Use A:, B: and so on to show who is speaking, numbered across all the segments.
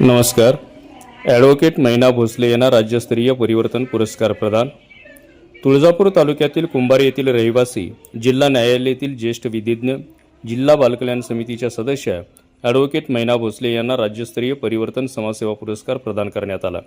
A: नमस्कार. ॲडव्होकेट मैना भोसले यांना राज्यस्तरीय परिवर्तन पुरस्कार प्रदान. तुळजापूर तालुक्यातील कुंभारी येथील रहिवासी जिल्हा न्यायालयातील ज्येष्ठ विधिज्ञ जिल्हा बालकल्याण समितीच्या सदस्य ॲडव्होकेट मैना भोसले यांना राज्यस्तरीय परिवर्तन समाजसेवा पुरस्कार प्रदान करण्यात आला.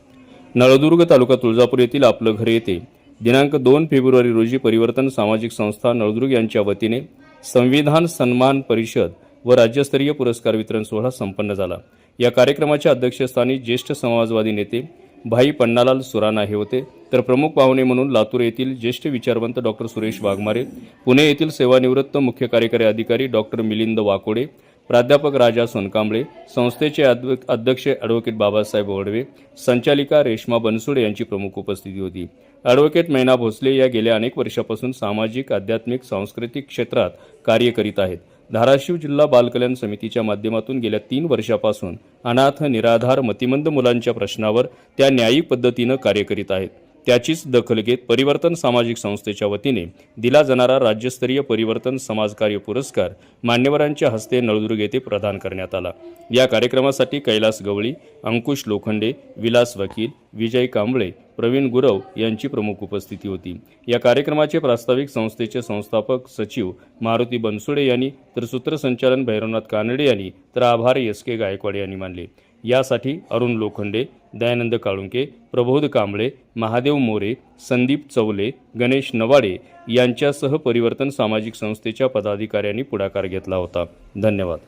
A: नळदुर्ग तालुका तुळजापूर येथील आपलं घर येथे दिनांक दोन फेब्रुवारी रोजी परिवर्तन सामाजिक संस्था नळदुर्ग यांच्या वतीने संविधान सन्मान परिषद व राज्यस्तरीय पुरस्कार वितरण सोहळा संपन्न झाला. या कार्यक्रमाच्या अध्यक्षस्थानी ज्येष्ठ समाजवादी नेते भाई पन्नालाल सुराना हे होते. तर प्रमुख पाहुणे म्हणून लातूर येथील ज्येष्ठ विचारवंत डॉक्टर सुरेश वाघमारे पुणे येथील सेवानिवृत्त मुख्य कार्यकारी अधिकारी डॉक्टर मिलिंद वाकोडे प्राध्यापक राजा सोनकांबळे संस्थेचे अध्यक्ष ॲडव्होकेट बाबासाहेब वडवे संचालिका रेश्मा बनसुडे यांची प्रमुख उपस्थिती होती. ॲडव्होकेट मैना भोसले या गेल्या अनेक वर्षापासून सामाजिक आध्यात्मिक सांस्कृतिक क्षेत्रात कार्य करीत आहेत. धाराशिव जिल्हा बालकल्याण समितीच्या माध्यमातून गेल्या तीन वर्षापासून अनाथ निराधार मतिमंद मुलांच्या प्रश्नावर त्या न्यायिक पद्धतीनं कार्य करीत आहेत. त्याचीच दखल घेत परिवर्तन सामाजिक संस्थेच्या वतीने दिला जाणारा राज्यस्तरीय परिवर्तन समाजकार्य पुरस्कार मान्यवरांच्या हस्ते नळदुर्ग येथे प्रदान करण्यात आला. या कार्यक्रमासाठी कैलास गवळी अंकुश लोखंडे विलास वकील विजय कांबळे प्रवीण गुरव यांची प्रमुख उपस्थिती होती. या कार्यक्रमाचे प्रास्ताविक संस्थेचे संस्थापक सचिव मारुती बनसुडे यांनी तर सूत्रसंचालन भैरवनाथ कानडे यांनी तर आभार एस के गायकवाड यांनी मानले. यासाठी अरुण लोखंडे दयानंद काळुंके प्रबोध कांबळे महादेव मोरे संदीप चवले गणेश नवाडे यांच्यासह परिवर्तन सामाजिक संस्थेच्या पदाधिकाऱ्यांनी पुढाकार घेतला होता. धन्यवाद.